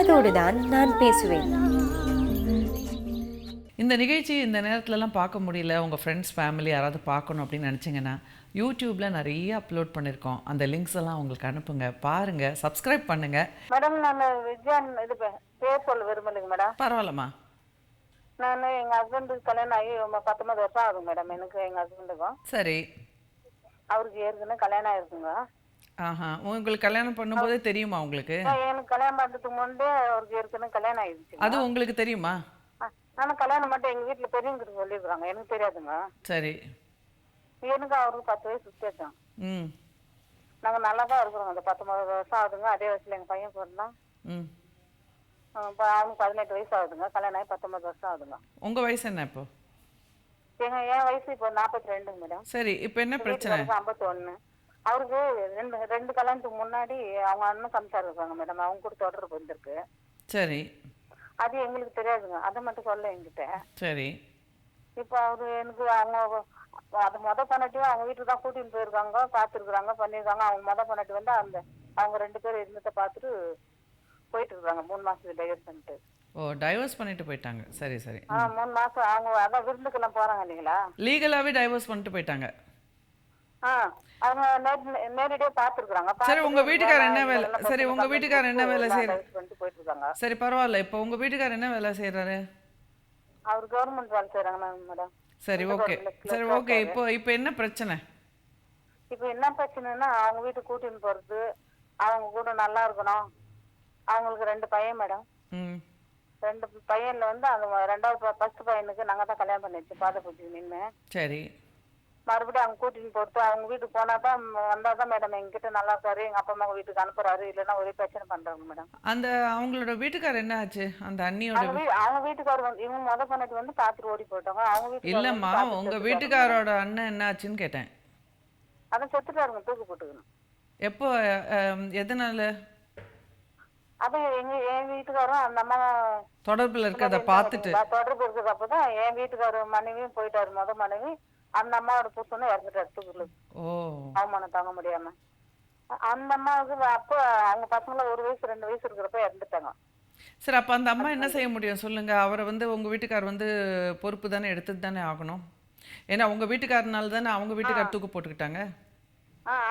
காதோடு தான் நான் பேசுவேன். இந்த நிகழ்ச்சி இந்த நேரத்துலலாம் பார்க்க முடியல. உங்கள் ஃப்ரெண்ட்ஸ் ஃபேமிலி யாராவது பார்க்கணும் அப்படின்னு நினச்சிங்கன்னா யூடியூப்பில் நிறைய அப்லோட் பண்ணியிருக்கோம் அந்த லிங்க்ஸ் எல்லாம் உங்களுக்கு அனுப்புங்க. பாருங்கள் சப்ஸ்கிரைப் பண்ணுங்கள் மேடம் நான் விஜயான் இது பேர் சொல்ல விரும்பலைங்க மேடம் பரவாயில்லம்மா. நான் எங்க ஹஸ்பண்டுக்கு கல்யாணம் ஆகி பத்தொன்பது வருஷம் ஆகுது மேடம் எனக்கு எங்க ஹஸ்பண்டுக்கும் சரி. அவருக்கு ஏற்கனவே கல்யாணம் ஆயிருக்குங்க. ஆஹா. உங்களுக்கு கல்யாணம் பண்ணும்போதே தெரியுமா உங்களுக்கு? எனக்கு கல்யாணம் பண்ணுறதுக்கு முன்னே அவருக்கு ஏற்கனவே கல்யாணம் ஆயிடுச்சு. அது உங்களுக்கு தெரியுமா? ஆனால் கல்யாணம் மட்டும் எங்க வீட்டுல பெரியவங்க சொல்லியிருக்காங்க எனக்கு தெரியாதுங்க. சரி. எனக்கு அவருக்கு பத்து வயசு வித்தியாசம். ம். நாங்க நல்லா தான் இருக்கிறோம். அந்த பத்தொன்பது வருஷம் ஆகுதுங்க. அதே வயசுல எங்க பையன் பிறந்தான். ம். அவனுக்கு பதினெட்டு வயசு ஆகுதுங்க. கல்யாணம் ஆகி பத்தொன்பது வருஷம் ஆகுதுங்க. உங்கள் வயசு என்ன இப்போ? எங்க என் வயசு இப்போ நாற்பத்தி ரெண்டுங்க மேடம். சரி இப்போ என்ன பிரச்சனை? ஐம்பத்தி ஒண்ணு அவருக்கு ரெண்டு ரெண்டு கல்யாணத்துக்கு முன்னாடி அவங்க அண்ணன் சம்சாரம் இருக்காங்க மேடம் அவங்க கூட தொடர்பு வந்திருக்கு. சரி. அது எங்களுக்கு தெரியாதுங்க. அதை மட்டும் சொல்ல என்கிட்ட. சரி. இப்போ அவரு எனக்கு அவங்க அது மொத பண்ணாட்டியும் அவங்க வீட்டுக்கு தான் கூட்டிட்டு போயிருக்காங்க பார்த்துருக்குறாங்க பண்ணியிருக்காங்க. அவங்க மொத பண்ணாட்டி வந்து அந்த அவங்க ரெண்டு பேரும் இருந்ததை பார்த்துட்டு போயிட்டு இருக்காங்க. மூணு மாசத்துக்கு டைவர்ஸ் பண்ணிட்டு. ஓ டைவர்ஸ் பண்ணிட்டு போயிட்டாங்க. சரி சரி. ஆ மூணு மாசம். அவங்க அதான் விருந்துக்கெல்லாம் போறாங்க இல்லைங்களா? லீகலாகவே டைவர்ஸ் பண்ணிட்டு போயிட்டாங்க ஆ அவங்க நேர் நேரடியாக பார்த்துருக்குறாங்க சரி உங்க வீட்டுக்காரர் என்ன வேலை சரி உங்க வீட்டுக்காரர் என்ன வேலை செய்யற பண்ணிட்டு போயிட்டு இருக்காங்க சரி பரவாயில்ல. இப்போ உங்க வீட்டுக்காரர் என்ன வேலை செய்யறாரு? அவர் கவர்மெண்ட் வேலை செய்யறாங்க மேடம். சரி ஓகே. சரி ஓகே. இப்போ இப்போ என்ன பிரச்சனை? இப்போ என்ன பிரச்சனைன்னா அவங்க வீட்டுக்கு கூட்டின்னு போறது. அவங்க கூட நல்லா இருக்கணும். அவங்களுக்கு ரெண்டு பையன் மேடம். ரெண்டு பையன்ல வந்து அந்த ரெண்டாவது ஃபர்ஸ்ட் பையனுக்கு நாங்க தான் கல்யாணம் பண்ணி வச்சு பாத பூஜை நின்று சரி. மறுபடியும் அவங்க கூட்டின்னு போறது அவங்க வீட்டுக்கு போனா தான் வந்தா தான் மேடம் எங்ககிட்ட நல்லா இருக்காரு எங்க அப்பா அம்மா வீட்டுக்கு அனுப்புறாரு இல்லைன்னா ஒரே பிரச்சனை பண்றாங்க மேடம் அந்த அவங்களோட வீட்டுக்காரர் என்ன ஆச்சு? அந்த அண்ணியோட அவங்க வீ- அவங்க வீட்டுக்காரர் வந்து இவங்க முத பண்ணிட்டு வந்து பாத்துட்டு ஓடி போயிட்டாங்க. அவங்க வீட்டுக்கு இல்லம்மா உங்க வீட்டுக்காரோட அண்ணன் என்ன ஆச்சுன்னு கேட்டேன். அதான் செத்துட்டாருங்க தூக்கு போட்டுக்கணும். எப்போ அஹ், எதனால? அதான் எங்க என் வீட்டுக்காரும் அந்த அம்மா தொடர்புல இருக்கிறத பார்த்துட்டு. நான் தொடர்பு இருக்குது அப்பதான் என் வீட்டுக்காரர் மனைவியும் போயிட்டாரு முத மனைவி. அந்த அம்மாவோட புத்தனும் இறந்துட்டாரு தூக்குல அவமானம் தாங்க முடியாம. அந்த அம்மாவுக்கு அப்போ அவங்க பசங்கள ஒரு வயசு ரெண்டு வயசு இருக்கிறப்ப இறந்துட்டாங்க. சரி அப்போ அந்த அம்மா என்ன செய்ய முடியும்? சொல்லுங்க. அவரை வந்து உங்க வீட்டுக்கார் வந்து பொறுப்பு தானே எடுத்துட்டு தானே ஆகணும். ஏன்னா உங்க வீட்டுக்காரனால தானே அவங்க வீட்டுக்கார் தூக்கு போட்டுக்கிட்டாங்க.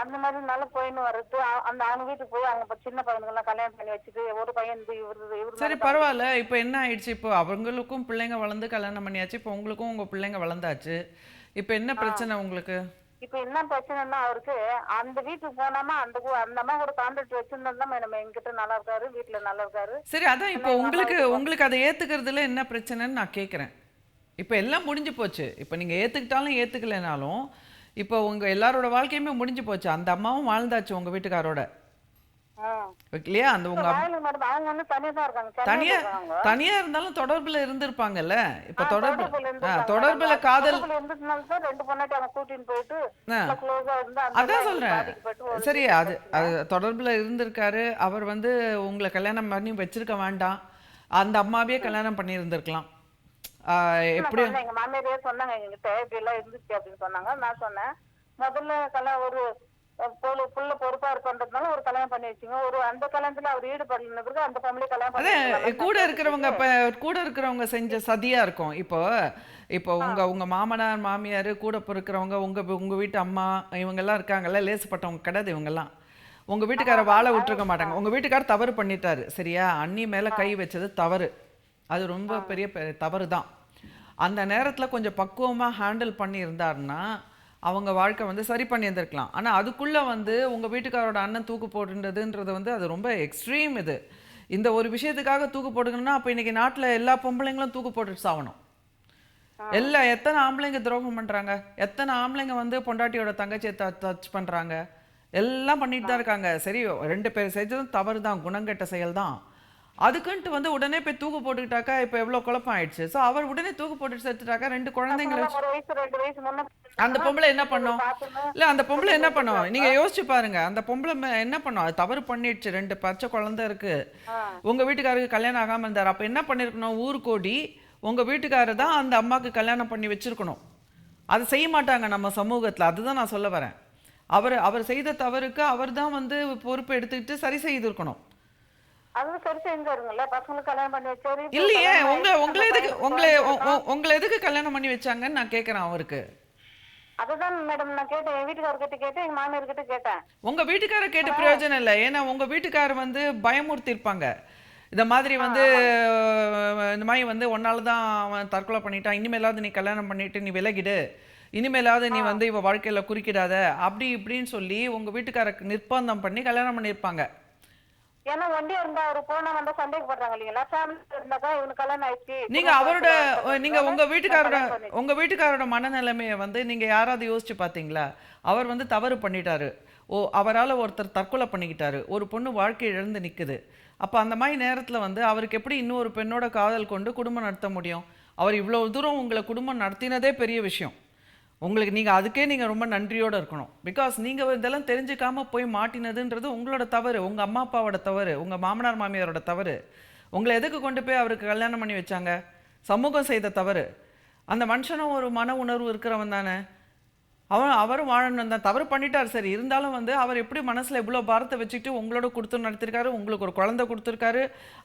அந்த மாதிரி நல்லா போயின்னு வர்றது அந்த அவங்க வீட்டுக்கு போய் அவங்க சின்ன பையனுங்கெல்லாம் கல்யாணம் பண்ணி வச்சுட்டு ஒரு பையன் இவரு சரி பரவாயில்ல. இப்போ என்ன ஆயிடுச்சு? இப்போ அவங்களுக்கும் பிள்ளைங்க வளர்ந்து கல்யாணம் பண்ணியாச்சு. இப்போ உங்களுக்கும் உங்க பிள்ளைங்க வளர்ந்தாச்சு. இப்போ என்ன பிரச்சனை உங்களுக்கு? இப்ப என்ன பிரச்சனைன்னா அவருக்கு அந்த வீட்டுக்கு போனாமா அந்த அந்த அம்மா கூட கான்ட்ராக்ட் வச்சிருந்தா மேடம் என்கிட்ட நல்லா இருக்காரு வீட்டுல நல்லா இருக்காரு. சரி அதான் இப்போ உங்களுக்கு உங்களுக்கு அதை ஏத்துக்கிறதுல என்ன பிரச்சனைன்னு நான் கேட்குறேன் இப்போ எல்லாம் முடிஞ்சு போச்சு. இப்போ நீங்க ஏத்துக்கிட்டாலும் ஏத்துக்கலைனாலும் இப்போ உங்க எல்லாரோட வாழ்க்கையுமே முடிஞ்சு போச்சு. அந்த அம்மாவும் வாழ்ந்தாச்சு உங்க வீட்டுக்காரோட. இல்லையா அந்த உங்க தனியா தான் இருக்காங்க. தனியா இருந்தாலும் தொடர்புல இருந்திருப்பாங்கல்ல? இப்போ தொடர்பு தொடர்புல காதல் அதான் சொல்றேன். சரி அது தொடர்புல இருந்திருக்காரு. அவர் வந்து உங்களை கல்யாணம் பண்ணி வச்சிருக்க வேண்டாம். அந்த அம்மாவே கல்யாணம் பண்ணி இருந்திருக்கலாம் எப்படி எங்க மாமியாரே சொன்னாங்க எங்ககிட்ட இப்படி எல்லாம் இருந்துச்சு அப்படின்னு சொன்னாங்க. நான் சொன்னேன் முதல்ல கல்யாணம் ஒரு அஹ், புள்ள பொறுப்பா இருக்கன்றதுனால ஒரு கல்யாணம் பண்ணி வச்சுங்க. ஒரு அந்த கல்யாணத்துல அவர் ஈடுபடல பிறகு அந்த ஃபேமிலி கல்யாணம். கூட இருக்கிறவங்க கூட இருக்கிறவங்க செஞ்ச சதியா இருக்கும். இப்போ இப்போ உங்க உங்க மாமனார் மாமியார் கூட பொறுக்கிறவங்க உங்க உங்க வீட்டு அம்மா இவங்கெல்லாம் இருக்காங்கல்ல லேசுப்பட்டவங்க கிடையாது இவங்கெல்லாம். உங்க வீட்டுக்கார வாழ விட்டுருக்க மாட்டாங்க. உங்க வீட்டுக்கார் தவறு பண்ணிட்டாரு சரியா? அண்ணி மேல கை வச்சது தவறு. அது ரொம்ப பெரிய தவறு தான் அந்த நேரத்துல கொஞ்சம் பக்குவமா ஹேண்டில் பண்ணி இருந்தாருன்னா அவங்க வாழ்க்கை வந்து சரி பண்ணி இருந்திருக்கலாம் ஆனா அதுக்குள்ள வந்து உங்க வீட்டுக்காரோட அண்ணன் தூக்கு போட்டுன்றதுன்றது வந்து அது ரொம்ப எக்ஸ்ட்ரீம் இது. இந்த ஒரு விஷயத்துக்காக தூக்கு போட்டுக்கணும்னா அப்ப இன்னைக்கு நாட்டுல எல்லா பொம்பளைங்களும் தூக்கு போட்டுட்டு சாவணும் எல்லா எத்தனை ஆம்பளைங்க துரோகம் பண்றாங்க? எத்தனை ஆம்பளைங்க வந்து பொண்டாட்டியோட தங்கச்சியை டச் பண்றாங்க? எல்லாம் பண்ணிட்டு தான் இருக்காங்க. சரி ரெண்டு பேர் செஞ்சதும் தவறு தான் குணங்கெட்ட செயல் தான் அதுக்குன்ட்டு வந்து உடனே போய் தூக்கு போட்டுக்கிட்டாக்கா இப்போ எவ்வளோ குழப்பம் ஆயிடுச்சு ஸோ அவர் உடனே தூக்கு போட்டுட்டு செத்துட்டாக்கா ரெண்டு குழந்தைங்களை அந்த பொம்பளை என்ன பண்ணும்? இல்ல அந்த பொம்பளை என்ன பண்ணும்? நீங்க யோசிச்சு பாருங்க. அந்த பொம்பளை என்ன பண்ணும்? அது தவறு பண்ணிடுச்சு. ரெண்டு பச்சை குழந்தை இருக்கு. உங்க வீட்டுக்காரருக்கு கல்யாணம் ஆகாம இருந்தார். அப்ப என்ன பண்ணிருக்கணும்? ஊர் கோடி உங்க வீட்டுக்காரர் தான் அந்த அம்மாக்கு கல்யாணம் பண்ணி வச்சிருக்கணும். அதை செய்ய மாட்டாங்க நம்ம சமூகத்துல. அதுதான் நான் சொல்ல வரேன். அவர் அவர் செய்த தவறுக்கு அவர் தான் வந்து பொறுப்பு எடுத்துக்கிட்டு சரி செய்திருக்கணும் இல்லையே உங்க உங்களை எதுக்கு உங்களை உங்களை எதுக்கு கல்யாணம் பண்ணி வச்சாங்கன்னு நான் கேட்கறேன் அவருக்கு. அதுதான் மேடம் நான் கேட்டேன். என் வீட்டுக்காரர்கிட்ட கேட்டேன் எங்க மாமியார் கிட்ட கேட்டேன். உங்க வீட்டுக்காரர் கேட்ட பிரயோஜனம் இல்லை. ஏன்னா உங்க வீட்டுக்காரர் வந்து பயமுறுத்தி இருப்பாங்க இந்த மாதிரி வந்து இந்த மாதிரி வந்து ஒன்னால தான் அவன் தற்கொலை பண்ணிட்டான். இனிமேலாவது நீ கல்யாணம் பண்ணிட்டு நீ விலகிடு. இனிமேலாவது நீ வந்து இவ வாழ்க்கையில குறுக்கிடாத. அப்படி இப்படின்னு சொல்லி உங்க வீட்டுக்காரருக்கு நிர்பந்தம் பண்ணி கல்யாணம் பண்ணியிருப்பாங்க. ஏன்னா ஒண்டியா இருந்தா அவரு போனா வந்தா சந்தேகப்படுறாங்க இல்லைங்களா? ஃபேமிலி இருந்தாக்கா இவனுக்கு கல்யாணம் ஆயிடுச்சு. நீங்க அவரோட நீங்க உங்க வீட்டுக்காரோட உங்க வீட்டுக்காரோட மனநிலைமையை வந்து நீங்க யாராவது யோசிச்சு பாத்தீங்களா? அவர் வந்து தவறு பண்ணிட்டாரு. ஓ அவரால ஒருத்தர் தற்கொலை பண்ணிக்கிட்டாரு. ஒரு பொண்ணு வாழ்க்கை இழந்து நிக்குது. அப்ப அந்த மாதிரி நேரத்துல வந்து அவருக்கு எப்படி இன்னொரு பெண்ணோட காதல் கொண்டு குடும்பம் நடத்த முடியும்? அவர் இவ்வளவு தூரம் உங்களை குடும்பம் நடத்தினதே பெரிய விஷயம். உங்களுக்கு நீங்கள் அதுக்கே நீங்கள் ரொம்ப நன்றியோடு இருக்கணும். பிகாஸ் நீங்கள் இதெல்லாம் தெரிஞ்சுக்காமல் போய் மாட்டினதுன்றது உங்களோட தவறு உங்கள் அம்மா அப்பாவோட தவறு உங்கள் மாமனார் மாமியாரோட தவறு. உங்களை எதுக்கு கொண்டு போய் அவருக்கு கல்யாணம் பண்ணி வச்சாங்க? சமூகம் செய்த தவறு. அந்த மனுஷனும் ஒரு மன உணர்வு இருக்கிறவன் தானே. அவன் அவரும் வாழணும் தான். தவறு பண்ணிட்டார் சரி. இருந்தாலும் வந்து அவர் எப்படி மனசில் இவ்வளோ பாரத்தை வச்சுக்கிட்டு உங்களோட கொடுத்து நடத்திருக்காரு? உங்களுக்கு ஒரு குழந்தை கொடுத்துருக்காரு.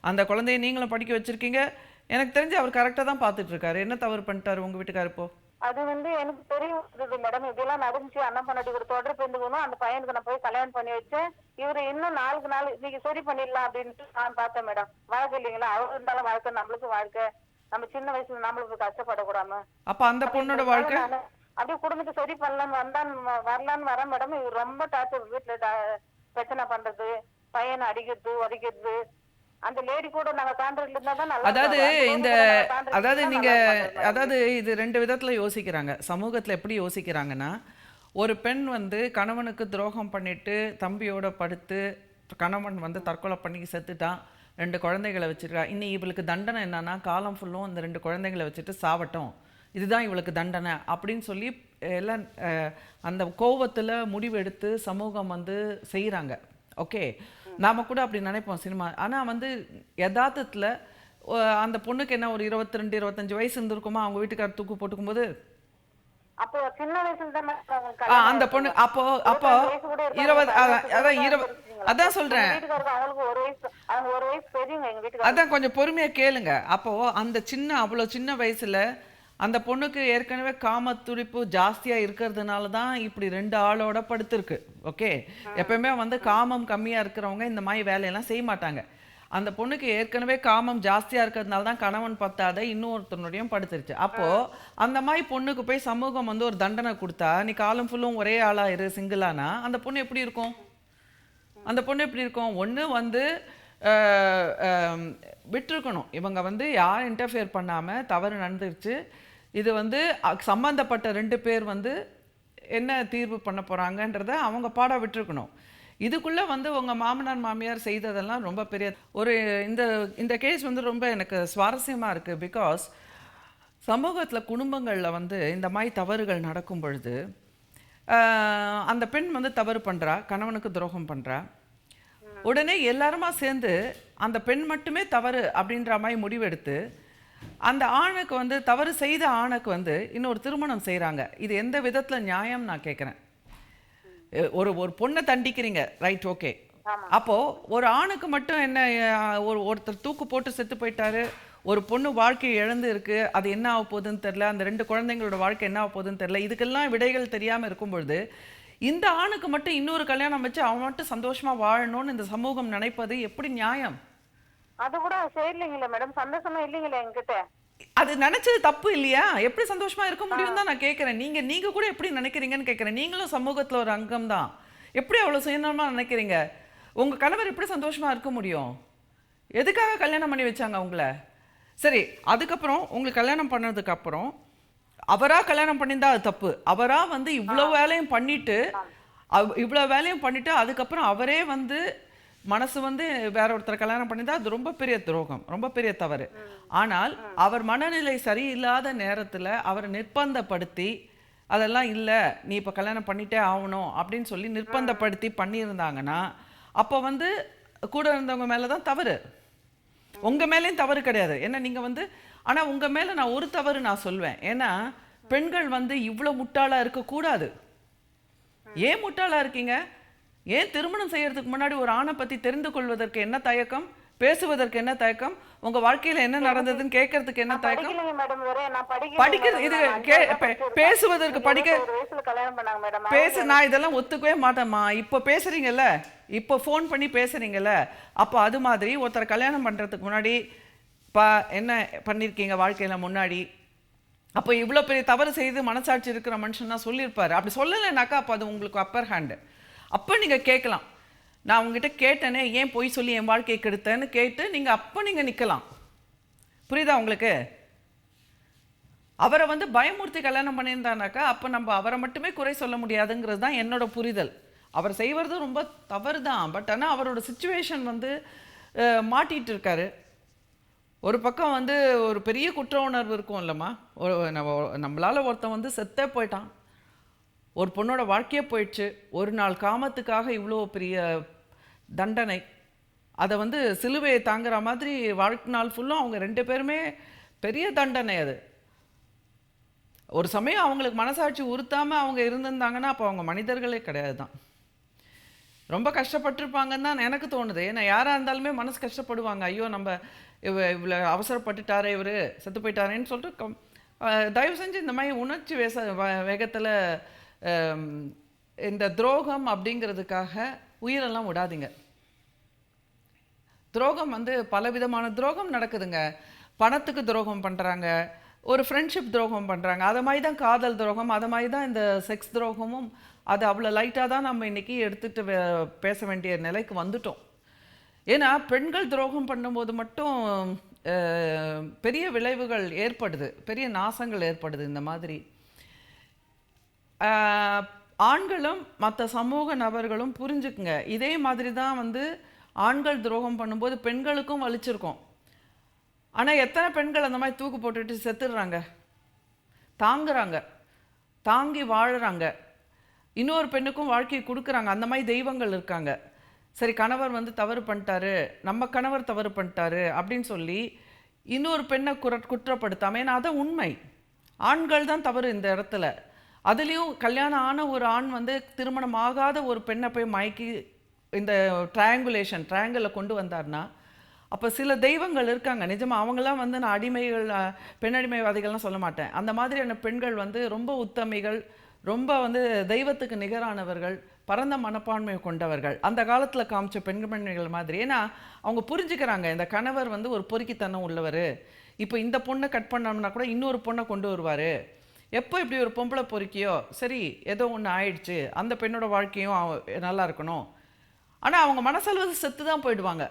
அந்த குழந்தைய நீங்களும் படிக்க வச்சுருக்கீங்க. எனக்கு தெரிஞ்சு அவர் கரெக்டாக தான் பார்த்துட்ருக்காரு என்ன தவறு பண்ணிட்டாரு உங்கள் வீட்டுக்கார் இப்போது அது வந்து எனக்கு தெரியும் மேடம் இதெல்லாம் நடந்துச்சு. அண்ணன் பண்ணாடி கூட தொடர்பு இருந்துக்கணும் அந்த பையனுக்கு நான் போய் கல்யாணம் பண்ணி வச்சேன். இவரு இன்னும் நாளுக்கு நாள் நீங்க சரி பண்ணிடலாம் அப்படின்ட்டு நான் பார்த்தேன் மேடம் வாழ்க்கை இல்லைங்களா? அவர் இருந்தாலும் வாழ்க்கை நம்மளுக்கு வாழ்க்கை. நம்ம சின்ன வயசுல நம்மளுக்கு கஷ்டப்படக்கூடாம அப்போ அந்த பொண்ணோட வாழ்க்கை? அப்படியே குடும்பத்தை சரி பண்ணலாம்னு வந்தான்னு வ- வரலான்னு வரேன் மேடம் இவர் ரொம்ப டார்ச்சர் வீட்டுல பிரச்சனை பண்றது பையனை அடிக்கிறது உதைக்கிறது அதாவது இந்த அதாவது நீங்க. அதாவது இது ரெண்டு விதத்துல யோசிக்கிறாங்க. சமூகத்துல எப்படி யோசிக்கிறாங்கன்னா ஒரு பெண் வந்து கணவனுக்கு துரோகம் பண்ணிட்டு தம்பியோட படுத்து கணவன் வந்து தற்கொலை பண்ணி செத்துட்டான் ரெண்டு குழந்தைகளை வச்சிருக்கா இன்னி இவளுக்கு தண்டனை என்னன்னா காலம் ஃபுல்லும் அந்த ரெண்டு குழந்தைகளை வச்சுட்டு சாவட்டும். இதுதான் இவளுக்கு தண்டனை அப்படின்னு சொல்லி எல்லாம் அந்த கோவத்துல முடிவெடுத்து சமூகம் வந்து செய்றாங்க. ஓகே நாம கூட அப்படி நினைப்போம் சினிமா ஆனா வந்து யதார்த்தத்துல அந்த பொண்ணுக்கு என்ன ஒரு இருபத்தி ரெண்டு இருபத்தஞ்சு வயசு இருந்திருக்குமா அவங்க வீட்டுக்காரர் தூக்கு ஆ, கல்யாணம் அந்த பொண்ணு. அப்போ அப்போ. இருபது அதான் இருபது? அதான் சொல்றேன் அதான் கொஞ்சம் பொறுமையா கேளுங்க அப்போ அந்த சின்ன அவ்வளோ சின்ன வயசுல அந்த பொண்ணுக்கு ஏற்கனவே காம துடிப்பு ஜாஸ்தியாக இருக்கிறதுனால தான் இப்படி ரெண்டு ஆளோட படுத்துருக்கு. ஓகே? எப்பயுமே வந்து காமம் கம்மியாக இருக்கிறவங்க இந்த மாதிரி வேலையெல்லாம் செய்ய மாட்டாங்க. அந்த பொண்ணுக்கு ஏற்கனவே காமம் ஜாஸ்தியாக இருக்கிறதுனால தான் கணவன் பத்தாத இன்னொருத்தனுடையும் படுத்துருச்சு. அப்போது அந்த மாதிரி பொண்ணுக்கு போய் சமூகம் வந்து ஒரு தண்டனை கொடுத்தா நீ காலம் ஃபுல்லும் ஒரே ஆளாக இரு சிங்கிளானா? அந்த பொண்ணு எப்படி இருக்கும்? அந்த பொண்ணு எப்படி இருக்கும்? ஒன்று வந்து விட்டுருக்கணும். இவங்க வந்து யார் இன்டர்ஃபியர் பண்ணாமல் தவறு நடந்துருச்சு. இது வந்து சம்மந்தப்பட்ட ரெண்டு பேர் வந்து என்ன தீர்வு பண்ண போகிறாங்கன்றத அவங்க பாட விட்டுருக்கணும். இதுக்குள்ளே வந்து உங்கள் மாமனார் மாமியார் செய்ததெல்லாம் ரொம்ப பெரிய ஒரு இந்த இந்த கேஸ் வந்து ரொம்ப எனக்கு சுவாரஸ்யமாக இருக்குது பிகாஸ் சமூகத்தில் குடும்பங்களில் வந்து இந்த மாதிரி தவறுகள் நடக்கும் பொழுது அந்த பெண் வந்து தவறு பண்ணுறா கணவனுக்கு துரோகம் பண்ணுறா உடனே எல்லாருமா சேர்ந்து அந்த பெண் மட்டுமே தவறு அப்படின்ற மாதிரி முடிவெடுத்து அந்த ஆணுக்கு வந்து தவறு செய்த ஆணுக்கு வந்து இன்னொரு திருமணம் செய்றாங்க. இது எந்த விதத்துல நியாயம் நான் கேட்குறேன் ஒரு ஒரு பொண்ணை தண்டிக்கிறீங்க. ரைட் ஓகே அப்போ ஒரு ஆணுக்கு மட்டும் என்ன ஒரு ஒருத்தர் தூக்கு போட்டு செத்து போயிட்டாரு ஒரு பொண்ணு வாழ்க்கை இழந்து இருக்கு அது என்ன ஆக போகுதுன்னு தெரியல அந்த ரெண்டு குழந்தைங்களோட வாழ்க்கை என்ன ஆக போகுதுன்னு தெரியல இதுக்கெல்லாம் விடைகள் தெரியாம இருக்கும் பொழுது இந்த ஆணுக்கு மட்டும் இன்னொரு கல்யாணம் வச்சு அவன் மட்டும் சந்தோஷமா வாழணும்னு இந்த சமூகம் நினைப்பது எப்படி நியாயம்? அது கூட செய்யலைங்களே மேடம். சந்தோஷமா இல்லைங்களே என்கிட்ட? அது நினைச்சது தப்பு இல்லையா? எப்படி சந்தோஷமா இருக்க முடியும் தான் நான் கேட்கறேன். நீங்க நீங்க கூட எப்படி நினைக்கிறீங்கன்னு கேட்கறேன். நீங்களும் சமூகத்துல ஒரு அங்கம் தான். எப்படி அவ்வளவு சுயநலமா நினைக்கிறீங்க? உங்க கணவர் எப்படி சந்தோஷமா இருக்க முடியும்? எதுக்காக கல்யாணம் பண்ணி வச்சாங்க உங்களை? சரி அதுக்கப்புறம் உங்களுக்கு கல்யாணம் பண்ணதுக்கு அப்புறம் அவரா கல்யாணம் பண்ணியிருந்தா அது தப்பு. அவரா வந்து இவ்வளோ வேலையும் பண்ணிட்டு இவ்வளோ வேலையும் பண்ணிட்டு அதுக்கப்புறம் அவரே வந்து மனசு வந்து வேற ஒருத்தரை கல்யாணம் பண்ணியிருந்தா அது ரொம்ப பெரிய துரோகம் ரொம்ப பெரிய தவறு. ஆனால் அவர் மனநிலை சரியில்லாத நேரத்துல அவரை நிர்பந்தப்படுத்தி அதெல்லாம் இல்லை நீ இப்போ கல்யாணம் பண்ணிட்டே ஆகணும் அப்படின்னு சொல்லி நிர்பந்தப்படுத்தி பண்ணியிருந்தாங்கன்னா அப்போ வந்து கூட இருந்தவங்க மேலே தான் தவறு. உங்க மேலேயும் தவறு கிடையாது. ஏன்னா நீங்க வந்து ஆனா உங்க மேல நான் ஒரு தவறு நான் சொல்வேன். ஏன்னா பெண்கள் வந்து இவ்வளவு முட்டாளா இருக்கக்கூடாது ஏன் முட்டாளா இருக்கீங்க? ஏன் திருமணம் செய்யறதுக்கு முன்னாடி ஒரு ஆணை பத்தி தெரிந்து கொள்வதற்கு என்ன தயக்கம்? பேசுவதற்கு என்ன தயக்கம்? உங்க வாழ்க்கையில என்ன நடந்ததுன்னு கேட்கறதுக்கு என்ன தயக்கம்? படிக்கிறது இது பேசுவதற்கு படிக்க பேசு நான் இதெல்லாம் ஒத்துக்கவே மாட்டேம்மா. இப்போ பேசுறீங்கல்ல? இப்போ ஃபோன் பண்ணி பேசுறீங்கல்ல? அப்போ அது மாதிரி ஒருத்தரை கல்யாணம் பண்றதுக்கு முன்னாடி பா என்ன பண்ணியிருக்கீங்க வாழ்க்கையில் முன்னாடி? அப்போ இவ்வளோ பெரிய தவறு செய்து மனசாட்சி இருக்கிற மனுஷன் தான் சொல்லியிருப்பாரு. அப்படி சொல்லலைனாக்கா அப்போ அது உங்களுக்கு அப்பர் ஹேண்டு அப்போ நீங்கள் கேட்கலாம். நான் உங்ககிட்ட கேட்டேனே ஏன் பொய் சொல்லி என் வாழ்க்கையை கெடுத்தேன்னு கேட்டு நீங்கள் அப்போ நீங்கள் நிற்கலாம் புரியுதா உங்களுக்கு? அவரை வந்து பயமூர்த்தி கல்யாணம் பண்ணியிருந்தானாக்கா அப்போ நம்ம அவரை மட்டுமே குறை சொல்ல முடியாதுங்கிறது தான் என்னோட புரிதல். அவர் செய்வது ரொம்ப தவறு தான். பட் ஆனால் அவரோட சுச்சுவேஷன் வந்து மாட்டிகிட்டு இருக்காரு. ஒரு பக்கம் வந்து ஒரு பெரிய குற்ற உணர்வு இருக்கும் இல்லைம்மா ஒரு நம்ம நம்மளால ஒருத்தன் வந்து செத்தே போயிட்டான். ஒரு பொண்ணோட வாழ்க்கையே போயிடுச்சு. ஒரு நாள் காமத்துக்காக இவ்வளோ பெரிய தண்டனை. அதை வந்து சிலுவையை தாங்குற மாதிரி வாழ்க்கை நாள் ஃபுல்லும் அவங்க ரெண்டு பேருமே பெரிய தண்டனை அது. ஒரு சமயம் அவங்களுக்கு மனசாட்சி உறுத்தாமல் அவங்க இருந்திருந்தாங்கன்னா அப்போ அவங்க மனிதர்களே கிடையாது தான். ரொம்ப கஷ்டப்பட்டிருப்பாங்கன்னு தான் எனக்கு தோணுது. ஏன்னா யாராக இருந்தாலுமே மனசு கஷ்டப்படுவாங்க. ஐயோ நம்ம இவ இவ்வளோ அவசரப்பட்டுட்டாரே இவர் செத்து போயிட்டாரேன்னு சொல்லிட்டு கம் தயவு செஞ்சு இந்த மாதிரி உணர்ச்சி வேச வ- இந்த துரோகம் அப்படிங்கிறதுக்காக உயிரெல்லாம் விடாதீங்க. துரோகம் வந்து பலவிதமான துரோகம் நடக்குதுங்க. பணத்துக்கு துரோகம் பண்ணுறாங்க ஒரு ஃப்ரெண்ட்ஷிப் துரோகம் பண்ணுறாங்க அதை மாதிரி தான் காதல் துரோகம் அதை மாதிரி தான் இந்த செக்ஸ் துரோகமும் அது அவ்வளோ லைட்டாக தான் நம்ம இன்றைக்கி எடுத்துகிட்டு பேச வேண்டிய நிலைக்கு வந்துட்டோம். ஏன்னா பெண்கள் துரோகம் பண்ணும்போது மட்டும் பெரிய விளைவுகள் ஏற்படுது. பெரிய நாசங்கள் ஏற்படுது இந்த மாதிரி. ஆண்களும் மற்ற சமூக நபர்களும் புரிஞ்சுக்குங்க. இதே மாதிரி தான் வந்து ஆண்கள் துரோகம் பண்ணும்போது பெண்களுக்கும் வலிச்சிருக்கும். ஆனால் எத்தனை பெண்கள் அந்த மாதிரி தூக்கு போட்டுட்டு செத்துடுறாங்க? தாங்குறாங்க. தாங்கி வாழுறாங்க. இன்னொரு பெண்ணுக்கும் வாழ்க்கையை கொடுக்குறாங்க. அந்த மாதிரி தெய்வங்கள் இருக்காங்க. சரி கணவர் வந்து தவறு பண்ணிட்டாரு நம்ம கணவர் தவறு பண்ணிட்டாரு அப்படின்னு சொல்லி இன்னொரு பெண்ணை குற குற்றப்படுத்தாமல் ஏன்னா அதை உண்மை. ஆண்கள் தான் தவறு இந்த இடத்துல. அதுலேயும் கல்யாணம் ஆன ஒரு ஆண் வந்து திருமணம் ஆகாத ஒரு பெண்ணை போய் மயக்கி இந்த ட்ரையாங்குலேஷன் ட்ரையாங்கிளில் கொண்டு வந்தார்னா அப்போ சில தெய்வங்கள் இருக்காங்க. நிஜமாக அவங்களாம் வந்து நான் அடிமைகள் பெண்ணடிமைவாதிகள்லாம் சொல்ல மாட்டேன். அந்த மாதிரியான பெண்கள் வந்து ரொம்ப உத்தமிகள் ரொம்ப வந்து தெய்வத்துக்கு நிகரானவர்கள். பரந்த மனப்பான்மை கொண்டவர்கள். அந்த காலத்தில் காமிச்ச பெண்மணிகள் மாதிரி. ஏன்னா அவங்க புரிஞ்சுக்கிறாங்க இந்த கணவர் வந்து ஒரு பொறுக்கித்தனம் உள்ளவர். இப்போ இந்த பொண்ணை கட் பண்ணோம்னா கூட இன்னொரு பொண்ணை கொண்டு வருவார். எப்போ இப்படி ஒரு பொம்பளை பொறுக்கியோ சரி ஏதோ ஒன்று ஆயிடுச்சு அந்த பெண்ணோட வாழ்க்கையும் அவ- நல்லா இருக்கணும். ஆனால் அவங்க மனசளவு செத்து தான் போயிடுவாங்க.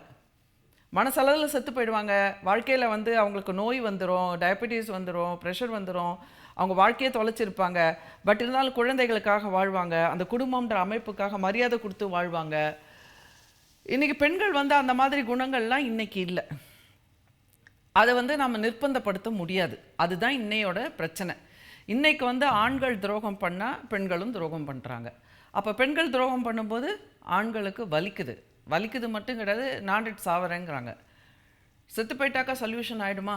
மனசளவில் செத்து போயிடுவாங்க. வாழ்க்கையில் வந்து அவங்களுக்கு நோய் வந்துடும் டயபெட்டிஸ் வந்துடும் ப்ரெஷர் வந்துடும் அவங்க வாழ்க்கையை தொலைச்சிருப்பாங்க. பட் இருந்தாலும் குழந்தைகளுக்காக வாழ்வாங்க. அந்த குடும்பம்ன்ற அமைப்புக்காக மரியாதை கொடுத்து வாழ்வாங்க. இன்னைக்கு பெண்கள் வந்து அந்த மாதிரி குணங்கள்லாம் இன்றைக்கி இல்லை. அதை வந்து நம்ம நிர்பந்தப்படுத்த முடியாது. அதுதான் இன்னையோட பிரச்சனை. இன்றைக்கு வந்து ஆண்கள் துரோகம் பண்ணால் பெண்களும் துரோகம் பண்ணுறாங்க அப்போ பெண்கள் துரோகம் பண்ணும்போது ஆண்களுக்கு வலிக்குது. வலிக்குது மட்டும் கிடையாது நாண்டுட்டு சாவறேங்கிறாங்க. செத்து போயிட்டாக்கா சொல்யூஷன் ஆகிடுமா